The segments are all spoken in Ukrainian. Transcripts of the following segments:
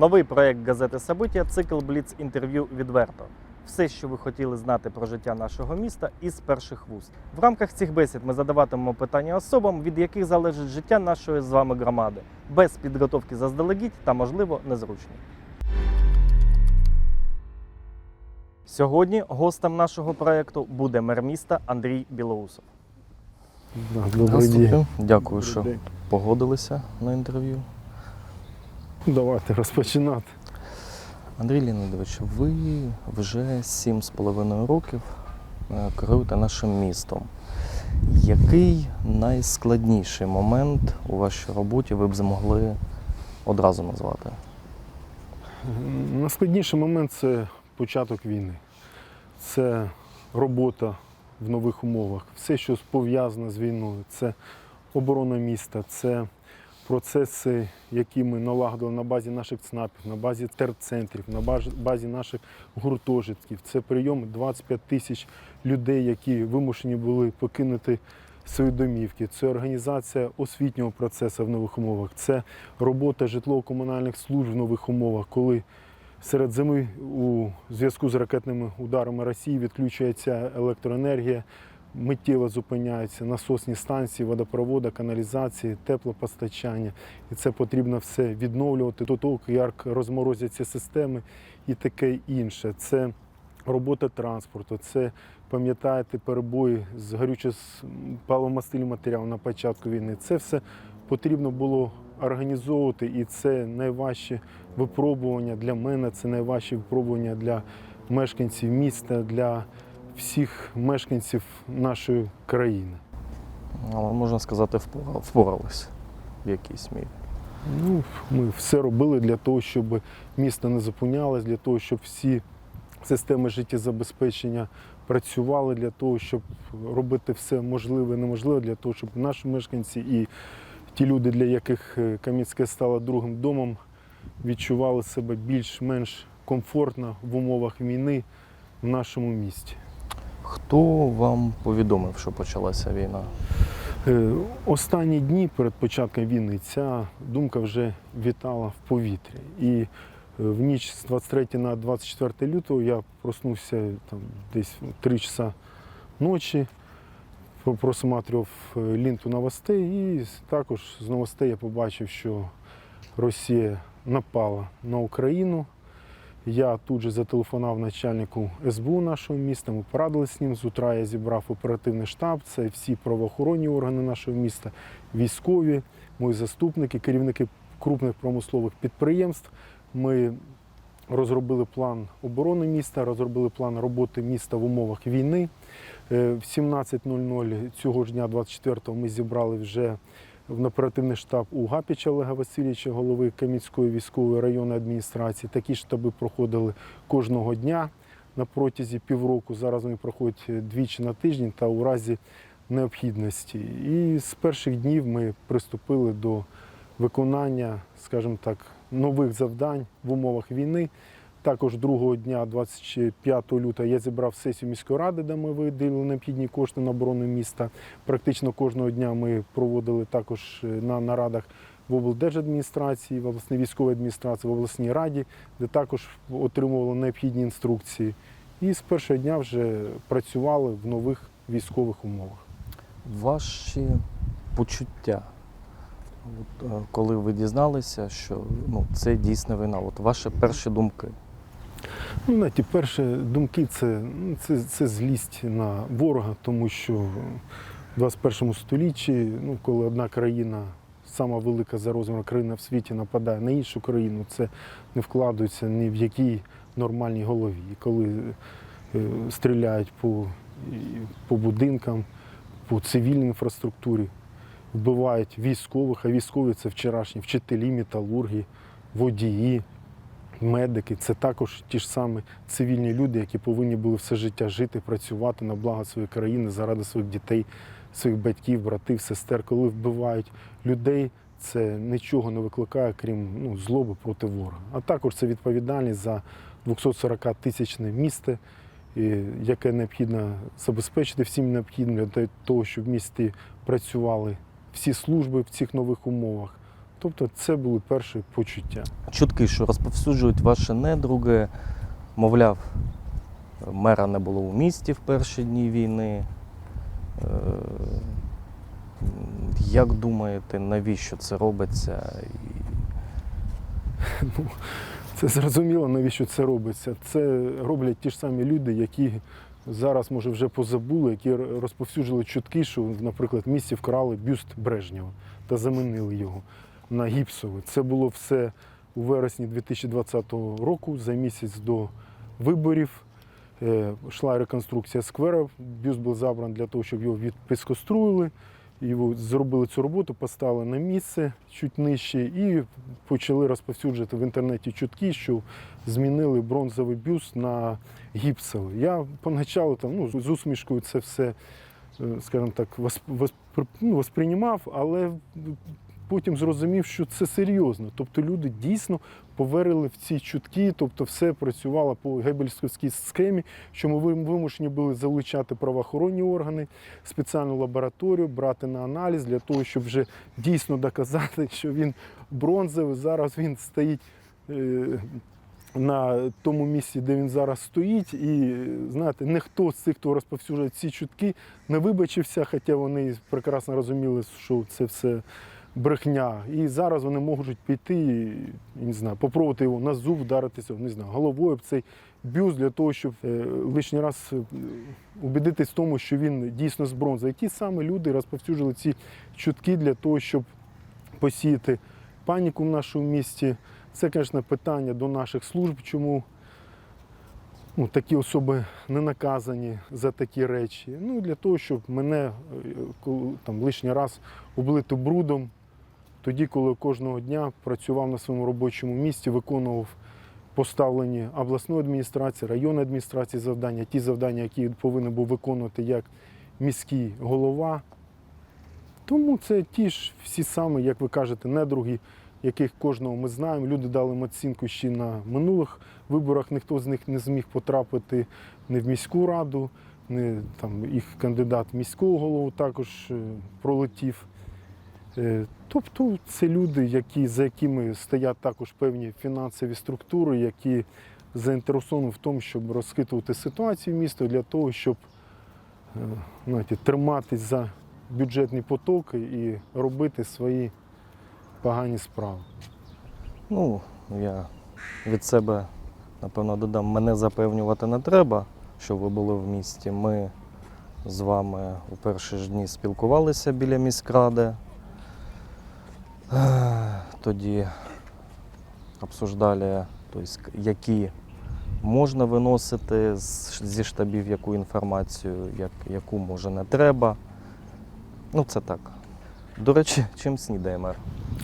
Новий проект газети Собиття цикл Бліц інтерв'ю відверто. Все, що ви хотіли знати про життя нашого міста із перших вуст. В рамках цих бесід ми задаватимемо питання особам, від яких залежить життя нашої з вами громади, без підготовки заздалегідь та, можливо, незручні. Сьогодні гостем нашого проекту буде мер міста Андрій Білоусов. Добрий день. Дякую, що Добрий день. погодилися на інтерв'ю. Давайте розпочинати. Андрій Леонідович, ви вже сім з половиною років е, керуєте нашим містом. Який найскладніший момент у вашій роботі ви б змогли одразу назвати? Найскладніший момент це початок війни. Це робота в нових умовах. Все, що пов'язане з війною, це оборона міста, це процеси, які ми налагодили на базі наших ЦНАПів, на базі терцентрів, на базі наших гуртожитків. Це прийом 25 тисяч людей, які вимушені були покинути свої домівки. Це організація освітнього процесу в нових умовах. Це робота житлово-комунальних служб в нових умовах, коли серед зими у зв'язку з ракетними ударами Росії відключується електроенергія, миттєво зупиняються насосні станції, водопроводи, каналізації, теплопостачання. І це потрібно все відновлювати до того, як розморозяться системи і таке інше. Це робота транспорту, це пам'ятаєте перебої з горючо паливомастильним матеріалом на початку війни. Це все потрібно було організовувати, і це найважче випробування для мене, це найважче випробування для мешканців міста, для всіх мешканців нашої країни. Але можна сказати, впора- впорались в якійсь мірі. Ну, ми все робили для того, щоб місто не зупинялось, для того, щоб всі системи життєзабезпечення працювали, для того, щоб робити все можливе і неможливе, для того, щоб наші мешканці і ті люди, для яких е, Кам'янське стало другим домом, відчували себе більш-менш комфортно в умовах війни в нашому місті. Хто вам повідомив, що почалася війна? Е, Останні дні перед початком війни ця думка вже вітала в повітрі. І е, в ніч з 23 на 24 лютого я проснувся там, десь в 3 часа ночі, про- просматрював е, лінту новостей, і також з новостей я побачив, що Росія напала на Україну. Я тут же зателефонував начальнику СБУ нашого міста. Ми порадилися з ним. З утра я зібрав оперативний штаб. Це всі правоохоронні органи нашого міста, військові, мої заступники, керівники крупних промислових підприємств. Ми розробили план оборони міста, розробили план роботи міста в умовах війни. Е, В 17.00 цього ж дня, 24-го, ми зібрали вже в оперативний штаб у Гапіча Олега Васильовича, голови Кам'янської військової районної адміністрації. Такі штаби проходили кожного дня на протязі півроку. Зараз вони проходять двічі на тиждень та у разі необхідності. І з перших днів ми приступили до виконання, скажімо так, нових завдань в умовах війни. Також другого дня, 25 лютого, я зібрав сесію міської ради, де ми виділили необхідні кошти на оборону міста. Практично кожного дня ми проводили також е, на нарадах в облдержадміністрації, в обласній військовій адміністрації, в обласній раді, де також отримували необхідні інструкції. І з першого дня вже працювали в нових військових умовах. Ваші почуття, от, е, коли ви дізналися, що ну, це дійсна війна, от ваші перші думки. Ну, знаєте, перші думки це, це, це злість на ворога, тому що в 21 столітті, ну, коли одна країна, сама велика за розміром країна в світі нападає на іншу країну, це не вкладається ні в якій нормальній голові. Коли е, стріляють по, по будинкам, по цивільній інфраструктурі, вбивають військових, а військові це вчорашні вчителі, металурги, водії, медики це також ті ж самі цивільні люди, які повинні були все життя жити, працювати на благо своєї країни заради своїх дітей, своїх батьків, братів, сестер. Коли вбивають людей, це нічого не викликає, крім ну, злоби проти ворога. А також це відповідальність за 240 тисячне місто, яке необхідно забезпечити всім необхідним для того, щоб в місті працювали всі служби в цих нових умовах. Тобто це були перші почуття. Чутки, що розповсюджують ваші недруги, мовляв, мера не було у місті в перші дні війни. Е, Як думаєте, навіщо це робиться? Ну, це зрозуміло, навіщо це робиться. Це роблять ті ж самі люди, які зараз, може, вже позабули, які розповсюджили чутки, що, наприклад, в місті вкрали бюст Брежнєва та замінили його на гіпсовий. Це було все у вересні 2020 року, за місяць до виборів. Е, Йшла реконструкція сквера, бюст був забраний для того, щоб його відпискоструїли. Його зробили цю роботу, поставили на місце чуть нижче і почали розповсюджувати в інтернеті чутки, що змінили бронзовий бюст на гіпсовий. Я поначалу там, ну, з усмішкою це все, е, скажімо так, ну, восприймав, але потім зрозумів, що це серйозно. Тобто люди дійсно поверили в ці чутки, тобто все працювало по гебельській схемі, що ми вимушені були залучати правоохоронні органи, спеціальну лабораторію, брати на аналіз для того, щоб вже дійсно доказати, що він бронзовий. Зараз він стоїть. е, На тому місці, де він зараз стоїть, і знаєте, ніхто з цих, хто розповсюджує ці чутки, не вибачився, хоча вони прекрасно розуміли, що це все брехня. І зараз вони можуть піти, і, не знаю, попробувати його на зуб вдаритися, не знаю, головою об цей бюст для того, щоб е, лишній раз е, убедитись в тому, що він дійсно з бронзи. І ті самі люди розповсюджували ці чутки для того, щоб посіяти паніку в нашому місті. Це, звісно, питання до наших служб, чому ну, такі особи не наказані за такі речі. Ну, для того, щоб мене е, там, лишній раз облити брудом, тоді, коли кожного дня працював на своєму робочому місці, виконував поставлені обласної адміністрації, районної адміністрації завдання, ті завдання, які повинен був виконувати як міський голова. Тому це ті ж всі самі, як ви кажете, недруги, яких кожного ми знаємо. Люди дали оцінку ще на минулих виборах. Ніхто з них не зміг потрапити не в міську раду, не там їх кандидат в міського голову також е, пролетів. Е, Тобто це люди, які, за якими стоять також певні фінансові структури, які заінтересовані в тому, щоб розхитувати ситуацію в місто для того, щоб е, знаєте, триматись за бюджетні потоки і робити свої погані справи. Ну, я від себе, напевно, додам, мене запевнювати не треба, що ви були в місті. Ми з вами у перші ж дні спілкувалися біля міськради. Тоді обсуждали, тобто, які можна виносити з- зі штабів яку інформацію, як, яку може не треба. Ну, це так. До речі, чим снідає мер?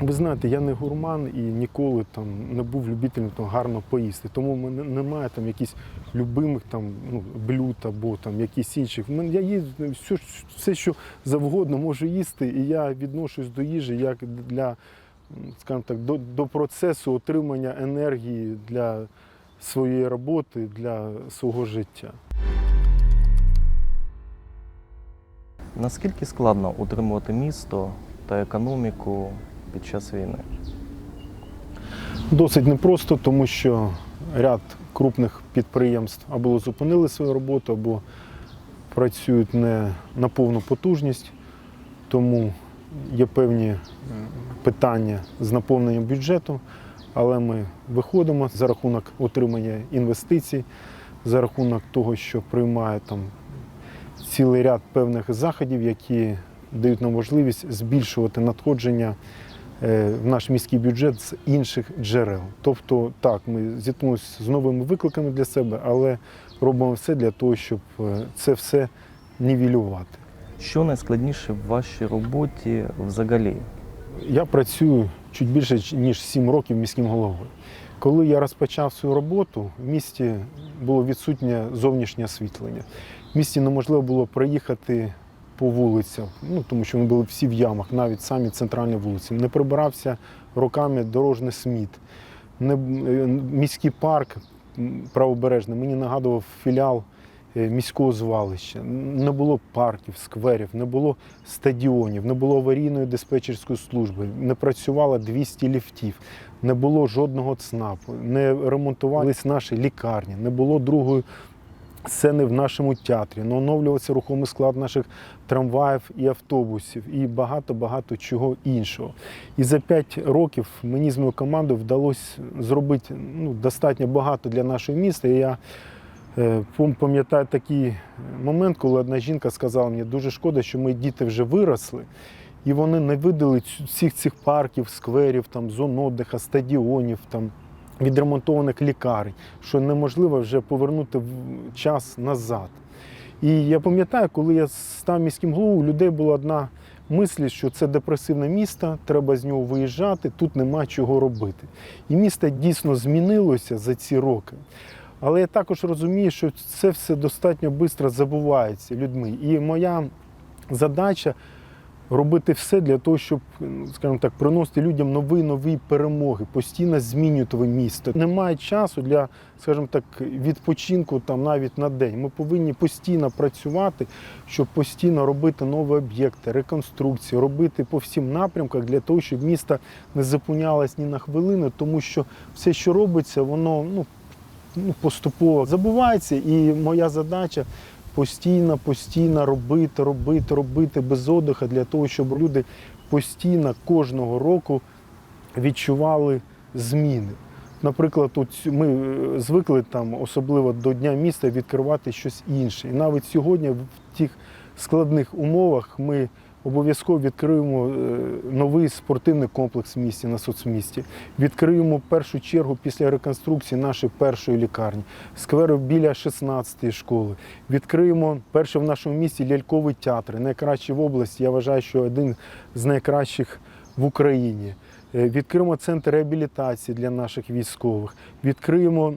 Ви знаєте, я не гурман і ніколи там не був любителем там, гарно поїсти. Тому в мене немає там якісь любимих там, ну, блюд або там якісь інших. В мене- Я їм все, все, що завгодно можу їсти, і я відношусь до їжі як для, скажімо так, до, до процесу отримання енергії для своєї роботи, для свого життя. Наскільки складно утримувати місто та економіку під час війни? Досить непросто, тому що ряд крупних підприємств або зупинили свою роботу, або працюють не на повну потужність, тому є певні питання з наповненням бюджету, але ми виходимо за рахунок отримання інвестицій, за рахунок того, що приймає там цілий ряд певних заходів, які дають нам можливість збільшувати надходження е, в наш міський бюджет з інших джерел. Тобто, так, ми зіткнулися з новими викликами для себе, але робимо все для того, щоб е, це все нівелювати. Що найскладніше в вашій роботі взагалі? Я працюю чуть більше ніж 7 років міським головою. Коли я розпочав свою роботу, в місті було відсутнє зовнішнє освітлення. В місті неможливо було проїхати по вулицях, ну тому що ми були всі в ямах, навіть самі центральні вулиці. Не прибирався роками дорожній сміт. Не, е, міський парк правобережний мені нагадував філіал е, міського звалища, не було парків, скверів, не було стадіонів, не було аварійної диспетчерської служби, не працювало 200 ліфтів, не було жодного ЦНАПу, не ремонтувалися наші лікарні, не було другої сцени в нашому театрі, не оновлювався рухомий склад наших трамваїв і автобусів, і багато-багато чого іншого. І за 5 років мені з моєю командою вдалося зробити ну, достатньо багато для нашого міста. І я е, пам'ятаю такий момент, коли одна жінка сказала мені, дуже шкода, що мої діти вже виросли. І вони не видали всіх цих парків, скверів, там, зон отдиха, стадіонів, там, відремонтованих лікарень, що неможливо вже повернути час назад. І я пам'ятаю, коли я став міським головою, у людей була одна мисль, що це депресивне місто, треба з нього виїжджати, тут нема чого робити. І місто дійсно змінилося за ці роки. Але я також розумію, що це все достатньо швидко забувається людьми. І моя задача робити все для того, щоб, скажімо так, приносити людям нові нові перемоги, постійно змінювати місто. Немає часу для, скажімо так, відпочинку там навіть на день. Ми повинні постійно працювати, щоб постійно робити нові об'єкти, реконструкції, робити по всім напрямках для того, щоб місто не зупинялось ні на хвилину, тому що все, що робиться, воно ну, ну, поступово забувається. І моя задача постійно, постійно робити, робити, робити без отдиха для того, щоб люди постійно кожного року відчували зміни. Наприклад, тут ми е, звикли там, особливо до Дня міста, відкривати щось інше. І навіть сьогодні, в тих складних умовах, ми обов'язково відкриємо е, новий спортивний комплекс в місті на соцмісті. Відкриємо першу чергу після реконструкції нашої першої лікарні, сквер біля 16-ї школи. Відкриємо перший в нашому місті ляльковий театр, найкращий в області. Я вважаю, що один з найкращих в Україні. Е, Відкриємо центр реабілітації для наших військових. Відкриємо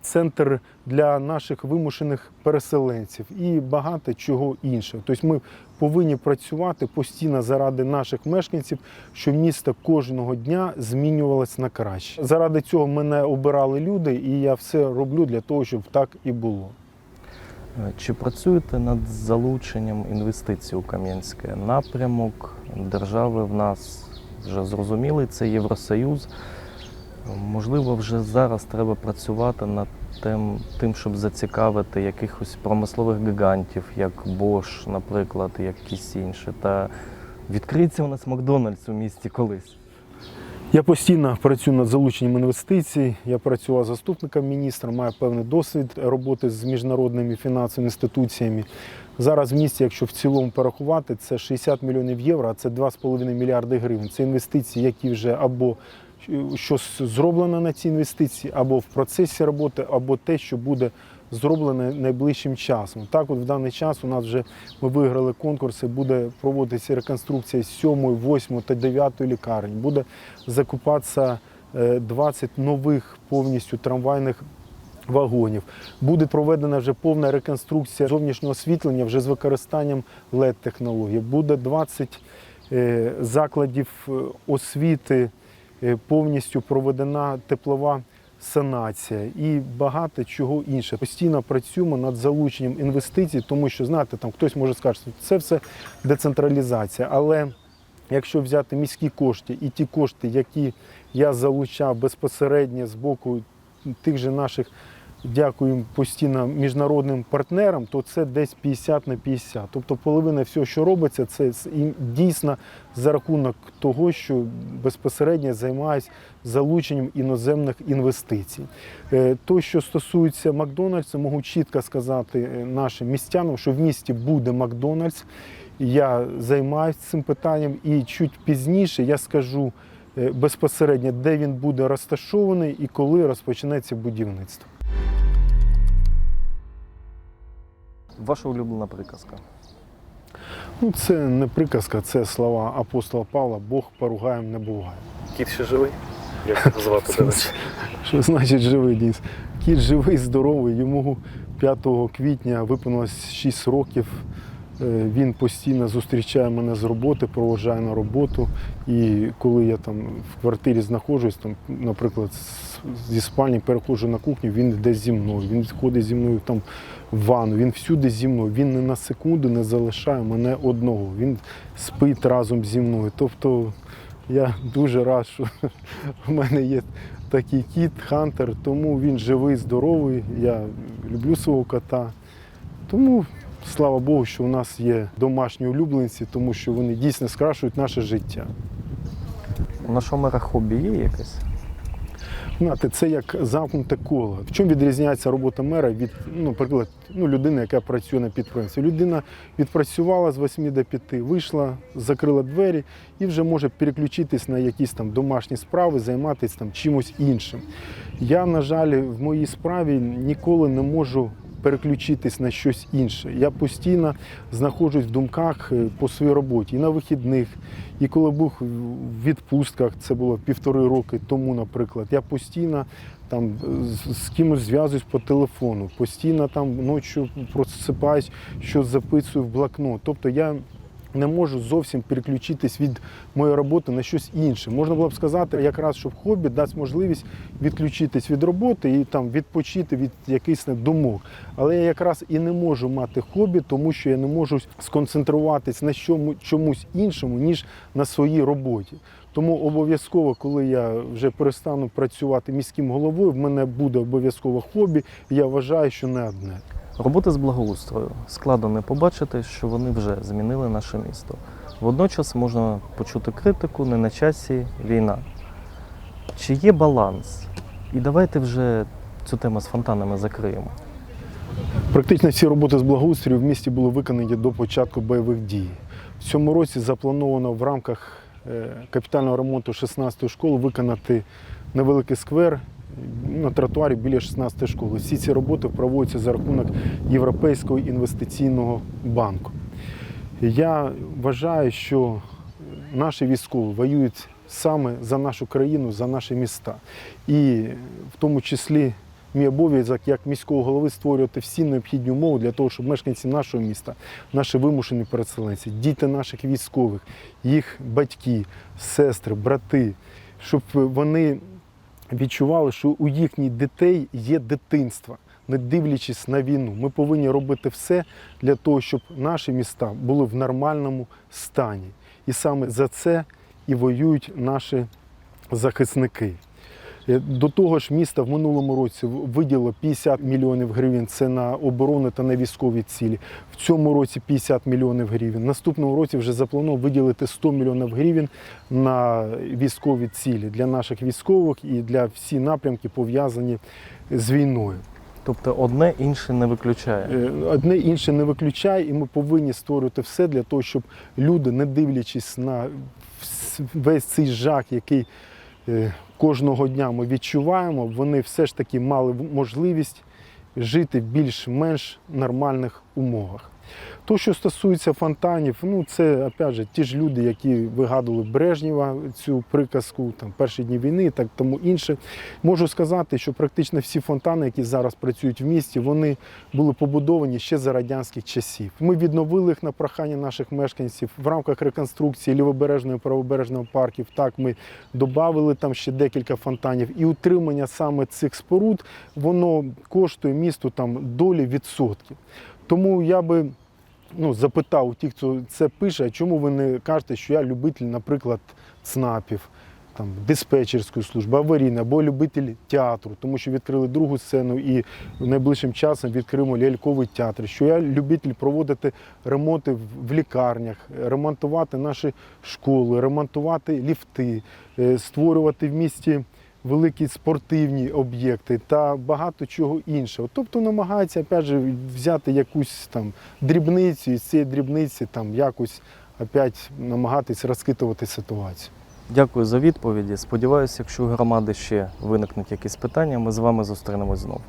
центр для наших вимушених переселенців і багато чого іншого. Тобто ми повинні працювати постійно заради наших мешканців, щоб місто кожного дня змінювалось на краще. Заради цього мене обирали люди, і я все роблю для того, щоб так і було. Чи працюєте над залученням інвестицій у Кам'янське? Напрямок держави в нас вже зрозумілий, це Євросоюз. Можливо, вже зараз треба працювати над тим, тим, щоб зацікавити якихось промислових гігантів, як Bosch, наприклад, якісь інші. Та відкриється у нас Макдональдс у місті колись. Я постійно працюю над залученням інвестицій. Я працював заступником міністра, маю певний досвід роботи з міжнародними фінансовими інституціями. Зараз в місті, якщо в цілому порахувати, це 60 мільйонів євро, а це 2,5 мільярди гривень. Це інвестиції, які вже або щось зроблено на ці інвестиції, або в процесі роботи, або те, що буде зроблене найближчим часом. Так, от в даний час у нас вже ми виграли конкурси, буде проводитися реконструкція 7, 8 та 9 лікарень. Буде закупатися е, 20 нових повністю трамвайних вагонів. Буде проведена вже повна реконструкція зовнішнього освітлення вже з використанням LED-технологій. Буде 20 е, закладів е, освіти, е, повністю проведена теплова санація і багато чого інше. Постійно працюємо над залученням інвестицій, тому що, знаєте, там хтось може сказати, що це все децентралізація. Але якщо взяти міські кошти і ті кошти, які я залучав безпосередньо з боку тих же наших, дякую постійно міжнародним партнерам, то це десь 50 на 50. Тобто половина всього, що робиться, це дійсно за рахунок того, що безпосередньо займаюсь залученням іноземних інвестицій. Е, То, що стосується Макдональдса, можу чітко сказати е, нашим містянам, що в місті буде Макдональдс. Я займаюся цим питанням і чуть пізніше я скажу е, безпосередньо, де він буде розташований і коли розпочнеться будівництво. Ваша улюблена приказка. Ну, це не приказка, це слова апостола Павла Бог поругаєм не буває. Кіт ще живий? Як звати Це Що значить живий Діс? Кіт живий, здоровий. Йому 5 квітня виповнилось 6 років. Е, Він постійно зустрічає мене з роботи, проводжає на роботу. І коли я там в квартирі знаходжусь, там, наприклад, зі спальні переходжу на кухню, він йде зі мною. Він ходить зі мною там в ванну, він всюди зі мною. Він не на секунду не залишає мене одного. Він спить разом зі мною. Тобто я дуже рад, що в мене є такий кіт, хантер, тому він живий, здоровий. Я люблю свого кота. Тому слава Богу, що у нас є домашні улюбленці, тому що вони дійсно скрашують наше життя. У нашого мера хобі є якесь? Знаєте, це як замкнуте коло. В чому відрізняється робота мера від, ну, наприклад, ну, людини, яка працює на підприємстві? Людина відпрацювала з 8 до 5, вийшла, закрила двері і вже може переключитись на якісь там домашні справи, займатися там чимось іншим. Я, на жаль, в моїй справі ніколи не можу переключитись на щось інше. Я постійно знаходжусь в думках е, по своїй роботі і на вихідних. І коли був в відпустках, це було півтори роки тому, наприклад, я постійно там з, з кимось зв'язуюсь по телефону, постійно там ночі просипаюсь, щось записую в блокнот. Тобто я не можу зовсім переключитись від моєї роботи на щось інше. Можна було б сказати, якраз щоб хобі дасть можливість відключитись від роботи і там відпочити від якихось думок. Але я якраз і не можу мати хобі, тому що я не можу сконцентруватись на чому, чомусь іншому, ніж на своїй роботі. Тому обов'язково, коли я вже перестану працювати міським головою, в мене буде обов'язково хобі. і Я вважаю, що не одне. Роботи з благоустрою. Складно не побачити, що вони вже змінили наше місто. Водночас можна почути критику, не на часі війна. Чи є баланс? І давайте вже цю тему з фонтанами закриємо. Практично всі роботи з благоустрою в місті були виконані до початку бойових дій. В цьому році заплановано в рамках е, капітального ремонту 16-ї школи виконати невеликий сквер на тротуарі біля 16-ї школи. Всі ці роботи проводяться за рахунок Європейського інвестиційного банку. Я вважаю, що наші військові воюють саме за нашу країну, за наші міста. І в тому числі мій обов'язок як міського голови створювати всі необхідні умови для того, щоб мешканці нашого міста, наші вимушені переселенці, діти наших військових, їх батьки, сестри, брати, щоб вони відчували, що у їхніх дітей є дитинство, не дивлячись на війну. Ми повинні робити все для того, щоб наші міста були в нормальному стані. І саме за це і воюють наші захисники. До того ж, місто в минулому році виділило 50 мільйонів гривень це на оборону та на військові цілі. В цьому році 50 мільйонів гривень. Наступному році вже заплановано виділити 100 мільйонів гривень на військові цілі для наших військових і для всі напрямки пов'язані з війною. Тобто одне інше не виключає. Е, Одне інше не виключає, і ми повинні створювати все для того, щоб люди, не дивлячись на весь цей жах, який е, кожного дня ми відчуваємо, вони все ж таки мали можливість жити в більш-менш нормальних умовах. То, що стосується фонтанів, ну це опять же ті ж люди, які вигадували Брежнєва цю приказку, там перші дні війни, і так тому інше. Можу сказати, що практично всі фонтани, які зараз працюють в місті, вони були побудовані ще за радянських часів. Ми відновили їх на прохання наших мешканців в рамках реконструкції лівобережного і правобережного парків. Так, ми додали там ще декілька фонтанів. І утримання саме цих споруд воно коштує місту там долі відсотків. Тому я би ну, запитав у тих, хто це пише, чому ви не кажете, що я любитель, наприклад, ЦНАПів, там, диспетчерської служби, аварійної, або любитель театру, тому що відкрили другу сцену і найближчим часом відкриємо ляльковий театр. Що я любитель проводити ремонти в- в лікарнях, ремонтувати наші школи, ремонтувати ліфти, е, створювати в місті великі спортивні об'єкти та багато чого іншого. Тобто намагається опять же, взяти якусь там дрібницю і з цієї дрібниці там якось опять намагатись розкитувати ситуацію. Дякую за відповіді. Сподіваюся, якщо у громади ще виникнуть якісь питання, ми з вами зустрінемось знову.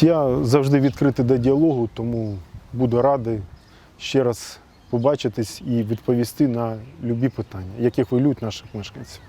Я завжди відкритий до діалогу, тому буду радий ще раз побачитись і відповісти на любі питання, які хвилюють наших мешканців.